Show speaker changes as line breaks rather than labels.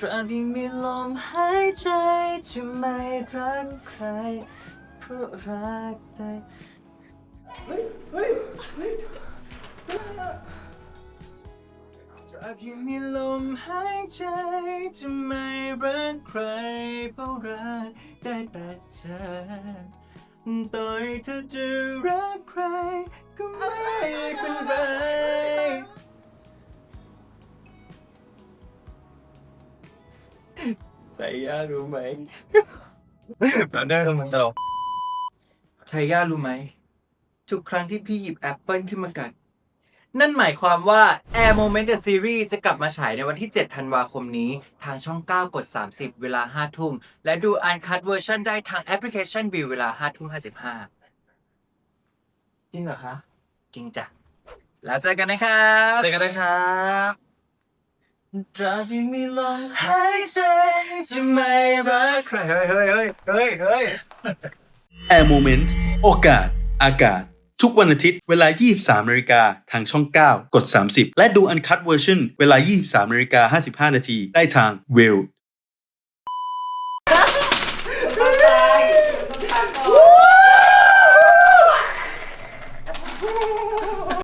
ตราบยังมีลมหายใจจะไม่รักใคร เพราะรักได้ตราบยังมีลมหายใจจะไม่รักใคร เพราะรักได้แต่เธอต่อยเธอจะรักใคร ก็ไม่เป็นไร ใส่ยารู้ไหมเราได้ทำมันตลกไทย่ารู้ไหม ทุกครั้งที่พี่หยิบแอปเปิลขึ้นมากัด นั่นหมายความว่า Air Moment The Series จะกลับมาฉายในวันที่ 7 ธันวาคมนี้ ทางช่อง 9 กด 30 เวลา 5 ทุ่ม และดูอันคัดเวอร์ชันได้ทางแอปพลิเคชันวิวเวลา 5 ทุ่ม 55 จริงเหรอคะ จริงจ้ะ แล้วเจอกันนะครับ
เจอกันนะครับ
ตราบ จะไม่รักใครเฮ้ยเฮ้ยเฮ้ยเฮ้ยเฮ้ย
แอร์โมเมนต์โอกาส อากาศ ทุกวันอาทิตย์เวลา 23นาฬิกาทางช่อง 9 กด 30 และดูอันคัตเวอร์ชันเวลา 23นาฬิกา55 นาทีได้ทางเวล